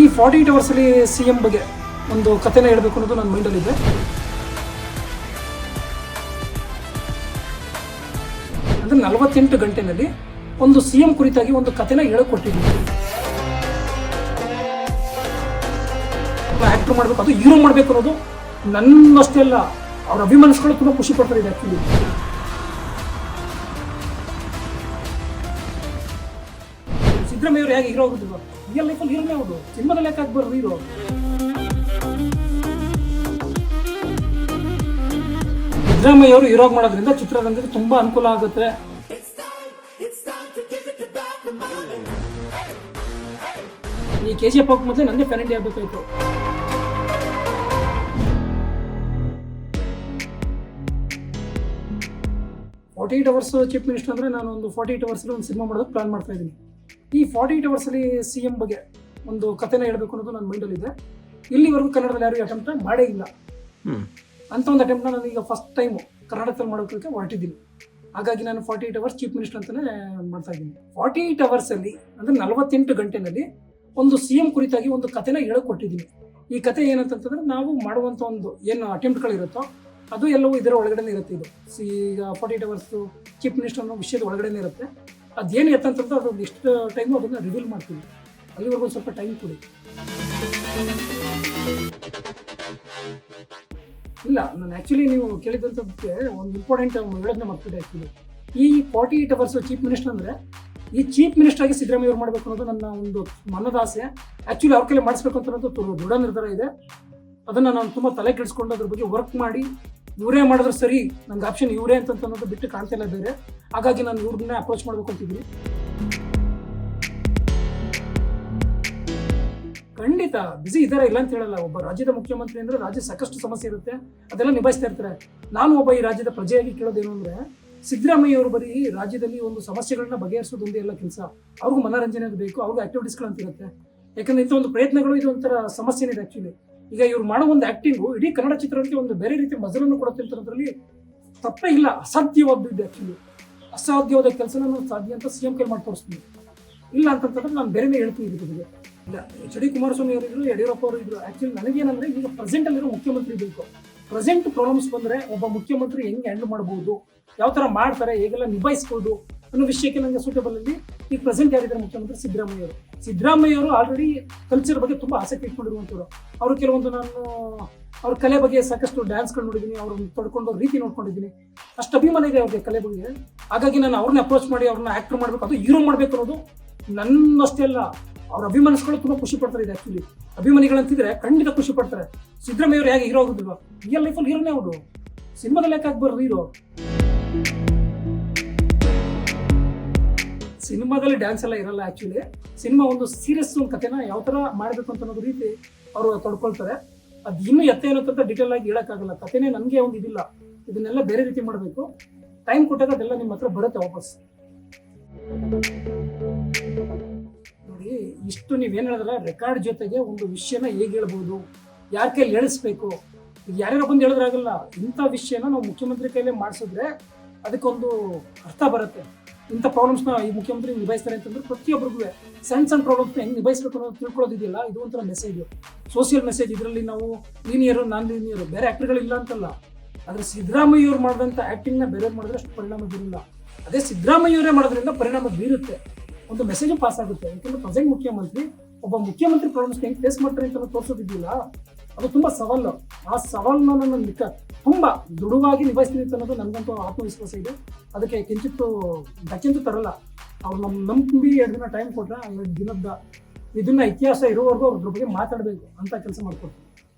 ಈ forty eight ಅವರ್ಸಲ್ಲಿ C M ಬಗ್ಗೆ ಒಂದು ಕಥೆನ ಹೇಳಬೇಕು ಅನ್ನೋದು ನನ್ನ ಮೈಂಡಲ್ಲಿದೆ ಅಂದರೆ ನಲವತ್ತೆಂಟು ಗಂಟೆನಲ್ಲಿ ಒಂದು ಸಿ ಎಂ ಕುರಿತಾಗಿ ಒಂದು ಕಥೆನ ಹೇಳಿಕೊಟ್ಟಿದ್ದೀನಿ. ಆ್ಯಕ್ಟ್ರ್ ಮಾಡಬೇಕು, ಅದು ಹೀರೋ ಮಾಡಬೇಕು ಅನ್ನೋದು ನನ್ನಷ್ಟೇ ಅಲ್ಲ, ಅವ್ರ ಅಭಿಮಾನಿಸ್ಗಳು ತುಂಬ ಖುಷಿ ಪಡ್ತಾರೆ ಇದು ಆ್ಯಕ್ಚುಲಿ ಸಿದ್ದರಾಮಯ್ಯ ಅವರು ಹೇಗೆ ಹೀರೋ ಆಗುದಿಲ್ವ ರಿಯಲ್ ಲೈಫಲ್ಲಿ ಹೀರೋನೇ ಅವರು ಸಿನಿಮಾದಲ್ಲಿ ಯಾಕೆ ಆಗ್ಬಾರ್ದು ಹೀರೋ? ಸಿದ್ದರಾಮಯ್ಯ ಅವರು ಹೀರೋ ಮಾಡೋದ್ರಿಂದ ಚಿತ್ರರಂಗಕ್ಕೆ ತುಂಬಾ ಅನುಕೂಲ ಆಗುತ್ತೆ. ಈ ಕೆ ಜಿ ಎಫ್ ಮೊದಲೇ ನನಗೆ fan India ಆಗಬೇಕಾಯ್ತು forty eight hours chief minister ಅಂದರೆ ನಾನು ಒಂದು ಫಾರ್ಟಿ ಏಟ್ ಅವರ್ಸಲ್ಲಿ ಒಂದು ಸಿನಿಮಾ ಮಾಡೋದಕ್ಕೆ ಪ್ಲಾನ್ ಮಾಡ್ತಾ ಇದ್ದೀನಿ. ಈ ಫಾರ್ಟಿ ಏಟ್ ಅವರ್ಸಲ್ಲಿ ಸಿ ಎಂ ಬಗ್ಗೆ ಒಂದು ಕಥೆನ ಹೇಳಬೇಕು ಅನ್ನೋದು ನನ್ನ ಮೈಂಡಲ್ಲಿದೆ ಇಲ್ಲಿವರೆಗೂ ಕನ್ನಡದಲ್ಲಿ ಯಾರು ಅಟೆಂಪ್ಟ್ ಮಾಡೇ ಇಲ್ಲ. ಅಂತ ಒಂದು ಅಟೆಂಪ್ಟ್ನ ನಾನು ಈಗ ಫಸ್ಟ್ ಟೈಮ್ ಕರ್ನಾಟಕದಲ್ಲಿ ಮಾಡೋದಕ್ಕೆ ಹೊರಟಿದ್ದೀನಿ. ಹಾಗಾಗಿ ನಾನು forty eight hours chief minister ಅಂತಲೇ ಮಾಡ್ತಾ ಇದ್ದೀನಿ. ಫಾರ್ಟಿ ಏಟ್ ಅವರ್ಸಲ್ಲಿ ಅಂದರೆ ನಲವತ್ತೆಂಟು ಗಂಟೆನಲ್ಲಿ ಒಂದು ಸಿ ಎಂ ಕುರಿತಾಗಿ ಒಂದು ಕಥೆನ ಹೇಳಿಕೊಟ್ಟಿದ್ದೀನಿ. ಈ ಕತೆ ಏನಂತಂತಂದ್ರೆ ನಾವು ಮಾಡುವಂಥ ಒಂದು ಏನು ಅಟೆಂಪ್ಟ್ಗಳಿರುತ್ತೋ ಅದು ಎಲ್ಲವೂ ಇದರ ಒಳಗಡೆನೇ ಇರುತ್ತೆ ಇದು. ಸಿ ಈಗ forty eight hours chief minister ಅನ್ನೋ ವಿಷಯದ ಒಳಗಡೆನೇ ಇರುತ್ತೆ. ಅದೇನು ಎತ್ತಂತಂದ್ರೆ ಅದು ಎಷ್ಟು ಟೈಮು ಅದನ್ನು ರಿವೀಲ್ ಮಾಡ್ತೀವಿ. ಅಲ್ಲಿವರೆಗೂ ಒಂದ್ ಸ್ವಲ್ಪ ಟೈಮ್ ಕೊಡಿ. ಇಲ್ಲ, ನಾನು ಆ್ಯಕ್ಚುಲಿ ನೀವು ಕೇಳಿದಂಥದ್ದಕ್ಕೆ ಒಂದು ಇಂಪಾರ್ಟೆಂಟ್ ಹೇಳೋದನ್ನ ಮರ್ತಿದೆ ಆ್ಯಕ್ಚುಲಿ ಈ forty eight hours chief minister ಅಂದರೆ, ಈ ಚೀಫ್ ಮಿನಿಸ್ಟರ್ ಆಗಿ ಸಿದ್ದರಾಮಯ್ಯ ಅವ್ರು ಮಾಡಬೇಕು ಅನ್ನೋದು ನನ್ನ ಒಂದು ಮನದಾಸೆ ಆ್ಯಕ್ಚುಲಿ ಅವ್ರ ಕೈಲಿ ಮಾಡಿಸ್ಬೇಕು ಅಂತ ದೃಢ ನಿರ್ಧಾರ ಇದೆ. ಅದನ್ನು ನಾನು ತುಂಬ ತಲೆ ಕೆಡಿಸ್ಕೊಂಡು ಅದ್ರ ಬಗ್ಗೆ ವರ್ಕ್ ಮಾಡಿ ಇವರೇ ಮಾಡಿದ್ರೆ ಸರಿ ನಂಗೆ ಆಪ್ಷನ್ ಇವರೇ ಅಂತ ಅನ್ನೋದು ಬಿಟ್ಟು ಕಾಣ್ತಾ ಇಲ್ಲ ಬೇರೆ. ಹಾಗಾಗಿ ನಾನು ಇವ್ರನ್ನೇ ಅಪ್ರೋಚ್ ಮಾಡಬೇಕು ಅಂತಿದ್ದೀನಿ. ಖಂಡಿತ ಬಿಸಿ ಇದ್ದಾರೆ ಇಲ್ಲ ಅಂತ ಹೇಳಲ್ಲ. ಒಬ್ಬ ರಾಜ್ಯದ ಮುಖ್ಯಮಂತ್ರಿ ಅಂದ್ರೆ ರಾಜ್ಯ ಸಾಕಷ್ಟು ಸಮಸ್ಯೆ ಇರುತ್ತೆ. ಅದೆಲ್ಲ ನಿಭಾಯಿಸ್ತಾ ಇರ್ತಾರೆ. ನಾನು ಒಬ್ಬ ಈ ರಾಜ್ಯದ ಪ್ರಜೆಯಾಗಿ ಕೇಳೋದೇನು ಅಂದ್ರೆ, ಸಿದ್ದರಾಮಯ್ಯ ಅವರು ಬರೀ ರಾಜ್ಯದಲ್ಲಿ ಒಂದು ಸಮಸ್ಯೆಗಳನ್ನ ಬಗೆಹರಿಸೋದು ಒಂದೇ ಎಲ್ಲ ಕೆಲಸ. ಅವ್ರಿಗೂ ಮನೋರಂಜನೆ ಬೇಕು, ಅವ್ರಿಗೂ ಆಕ್ಟಿವಿಟೀಸ್ಗಳಂತಿರುತ್ತೆ ಯಾಕಂದ್ರೆ ಇಂಥ ಒಂದು ಪ್ರಯತ್ನಗಳು ಇದು ಒಂಥರ ಸಮಸ್ಯೆನೇ ಇದೆ ಆಕ್ಚುಲಿ ಈಗ ಇವ್ರು ಮಾಡೋ ಒಂದು ಆಕ್ಟಿಂಗು ಇಡೀ ಕನ್ನಡ ಚಿತ್ರಕ್ಕೆ ಒಂದು ಬೇರೆ ರೀತಿ ಮಜಲನ್ನು ಕೊಡುತ್ತಿರೋದ್ರಲ್ಲಿ ತಪ್ಪೇ ಇಲ್ಲ ಅಸಾಧ್ಯವಾದ್ದು ಆ್ಯಕ್ಚುಲಿ ಅಸಾಧ್ಯವಾದ ಕೆಲಸ ನಾನು ಸಾಧ್ಯ ಅಂತ ಸಿ ಎಂ ಕೈ ಮಾಡಿ ತೋರಿಸ್ತೀನಿ ಇಲ್ಲ ಅಂತಂತಂದ್ರೆ ನಾನು ಬೇರೆನೇ ಹೇಳ್ತೀನಿ ಇದ್ರಿಗೆ ಇಲ್ಲ ಎಚ್ ಡಿ ಕುಮಾರಸ್ವಾಮಿ ಅವರು ಇದ್ರು ಯಡಿಯೂರಪ್ಪ ಅವರು ಇದ್ರು ಆ್ಯಕ್ಚುಲಿ ನನಗೇನಂದ್ರೆ ಈಗ ಪ್ರೆಸೆಂಟ್ ಅಲ್ಲಿರೋ ಮುಖ್ಯಮಂತ್ರಿ ಬೇಕು. ಪ್ರೆಸೆಂಟ್ ಪ್ರಾಬ್ಲಮ್ಸ್ ಬಂದರೆ ಒಬ್ಬ ಮುಖ್ಯಮಂತ್ರಿ ಹೆಂಗೆ ಹ್ಯಾಂಡಲ್ ಮಾಡ್ಬೋದು ಯಾವ ಥರ ಮಾಡ್ತಾರೆ, ಹೇಗೆಲ್ಲ ನಿಭಾಯಿಸ್ಬೋದು ಅನ್ನೋ ವಿಷಯಕ್ಕೆ ನನಗೆ ಸೂಟಬಲ್ ಅಲ್ಲಿ ಈಗ ಪ್ರೆಸೆಂಟ್ ಯಾರಿದ್ದಾರೆ ಮುಖ್ಯಮಂತ್ರಿ ಸಿದ್ದರಾಮಯ್ಯ ಅವರು. ಸಿದ್ದರಾಮಯ್ಯ ಅವರು ಆಲ್ರೆಡಿ ಕಲ್ಚರ್ ಬಗ್ಗೆ ತುಂಬಾ ಆಸಕ್ತಿ ಇಟ್ಕೊಂಡಿರುವಂಥವ್ರು. ಅವರು ಕೆಲವೊಂದು ನಾನು, ಅವ್ರ ಕಲೆ ಬಗ್ಗೆ ಸಾಕಷ್ಟು ಡ್ಯಾನ್ಸ್ಗಳು ನೋಡಿದ್ದೀನಿ ಅವ್ರನ್ನ ತೊಡ್ಕೊಂಡು ರೀತಿ ನೋಡ್ಕೊಂಡಿದ್ದೀನಿ ಅಷ್ಟು ಅಭಿಮಾನ ಇದೆ ಅವ್ರಿಗೆ ಕಲೆ ಬಗ್ಗೆ. ಹಾಗಾಗಿ ನಾನು ಅವ್ರನ್ನ ಅಪ್ರೋಚ್ ಮಾಡಿ ಅವ್ರನ್ನ ಆಕ್ಟರ್ ಮಾಡಬೇಕು, ಅದು ಹೀರೋ ಮಾಡಬೇಕು ಅನ್ನೋದು ನನ್ನಷ್ಟೇ ಅಲ್ಲ, ಅವ್ರ ಅಭಿಮಾನಿಸ್ಗಳು ತುಂಬಾ ಖುಷಿ ಪಡ್ತಾರೆ ಇದೆ ಆಕ್ಚುಲಿ ಅಭಿಮಾನಿಗಳಂತಿದ್ರೆ ಖಂಡಿತ ಖುಷಿ ಪಡ್ತಾರೆ. ಸಿದ್ದರಾಮಯ್ಯ ಅವ್ರು ಹೇಗೆ ಹೀರೋ ಆಗೋದಿಲ್ವಾ ರಿಯಲ್ ಲೈಫಲ್ಲಿ ಹೀರೋನೇ ಅವರು. ಸಿನಿಮಾದಲ್ಲಿ ಯಾಕೆ ಆಗ್ಬಾರ್ದು ಹೀರೋ ಸಿನಿಮಾದಲ್ಲಿ ಡ್ಯಾನ್ಸ್ ಎಲ್ಲ ಇರಲ್ಲ ಆ್ಯಕ್ಚುಲಿ ಸಿನಿಮಾ ಒಂದು ಸೀರಿಯಸ್ ಒಂದು ಕಥೆನ ಯಾವ ತರ ಮಾಡಬೇಕು ಅಂತ ಅನ್ನೋದು ರೀತಿ ಅವರು ತೊಡ್ಕೊಳ್ತಾರೆ. ಅದು ಇನ್ನೂ ಎತ್ತ ಅಂತ ಡಿಟೇಲ್ ಆಗಿ ಹೇಳೋಕ್ಕಾಗಲ್ಲ. ಕಥೆನೇ ನನಗೆ ಒಂದು ಇದಿಲ್ಲ. ಇದನ್ನೆಲ್ಲ ಬೇರೆ ರೀತಿ ಮಾಡಬೇಕು. ಟೈಮ್ ಕೊಟ್ಟಾಗ ಅದೆಲ್ಲ ನಿಮ್ಮ ಹತ್ರ ಬರುತ್ತೆ ವಾಪಸ್. ನೋಡಿ, ಇಷ್ಟು ನೀವೇನು ಹೇಳಿದ್ರೆ ರೆಕಾರ್ಡ್ ಜೊತೆಗೆ ಒಂದು ವಿಷಯನ ಹೇಗೆ ಹೇಳ್ಬೋದು, ಯಾರ ಕೈಲಿ ಹೇಳಿಸ್ಬೇಕು ಯಾರ್ಯಾರೋ ಬಂದು ಹೇಳಿದ್ರಾಗಲ್ಲ ಇಂಥ ವಿಷಯನ ನಾವು ಮುಖ್ಯಮಂತ್ರಿ ಕೈಲೇ ಮಾಡಿಸಿದ್ರೆ ಅದಕ್ಕೊಂದು ಅರ್ಥ ಬರುತ್ತೆ. ಇಂಥ ಪ್ರಾಬ್ಲಮ್ಸ್ನ ಈ ಮುಖ್ಯಮಂತ್ರಿ ನಿಭಾಯಿಸ್ತಾರೆ ಅಂತಂದ್ರೆ ಪ್ರತಿಯೊಬ್ಬರಿಗೂ ಸಣ್ಣ ಸಣ್ಣ ಪ್ರಾಬ್ಲಮ್ಸ್ ಹೆಂಗೆ ನಿಭಾಯಿಸ್ಬೇಕು ಅನ್ನೋದು ತಿಳ್ಕೊಳ್ಳೋದಿದೆಯಲ್ಲ ಇದು ಒಂಥರ ಮೆಸೇಜ್ ಸೋಷಿಯಲ್ ಮೆಸೇಜ್ ಇದರಲ್ಲಿ ನಾವು ಲೀನಿಯರು ನಾನ್ ಲೀನಿಯರು ಬೇರೆ ಆ್ಯಕ್ಟರ್ಗಳಿಲ್ಲ ಅಂತಲ್ಲ. ಆದರೆ ಸಿದ್ದರಾಮಯ್ಯ ಅವ್ರು ಮಾಡಿದಂಥ ಆ್ಯಕ್ಟಿಂಗ್ನ ಬೇರೆ ಮಾಡಿದ್ರೆ ಅಷ್ಟು ಪರಿಣಾಮ ಬೀರಿಲ್ಲ. ಅದೇ ಸಿದ್ದರಾಮಯ್ಯವರೇ ಮಾಡೋದ್ರಿಂದ ಪರಿಣಾಮ ಬೀರುತ್ತೆ. ಒಂದು ಮೆಸೇಜ್ ಪಾಸ್ ಆಗುತ್ತೆ. ಯಾಕಂದ್ರೆ ಪ್ರೆಸೆಂಟ್ ಮುಖ್ಯಮಂತ್ರಿ ಒಬ್ಬ ಮುಖ್ಯಮಂತ್ರಿ ಪ್ರಾಬ್ಲಮ್ಸ್ ಹೆಂಗೆ ಫೇಸ್ ಮಾಡ್ತಾರೆ ಅಂತ ತೋರಿಸೋದಿದೆಯಲ್ಲ. ಅದು ತುಂಬಾ ಸವಾಲು. ಆ ಸವಾಲನ್ನ ನಾನು ನಿಕ ತುಂಬಾ ದೃಢವಾಗಿ ನಿಭಾಯಿಸ್ತೀನಿ ಅನ್ನೋದು ನನಗಂತೂ ಆತ್ಮವಿಶ್ವಾಸ ಇದೆ. ಅದಕ್ಕೆ ಕಿಂಚಿತ್ತು ಧಕ್ಕಿಂತೂ ತರಲ್ಲ. ಅವ್ರು ನಮ್ಮ ನಂಬಿ ಎರಡು ದಿನ ಟೈಮ್ ಕೊಟ್ರೆ ದಿನದ ಇದನ್ನ ಇತಿಹಾಸ ಇರೋವರೆಗೂ ಅವ್ರ ಬಗ್ಗೆ ಮಾತಾಡಬೇಕು ಅಂತ ಕೆಲಸ ಮಾಡ್ಕೊಡ್ತೀನಿ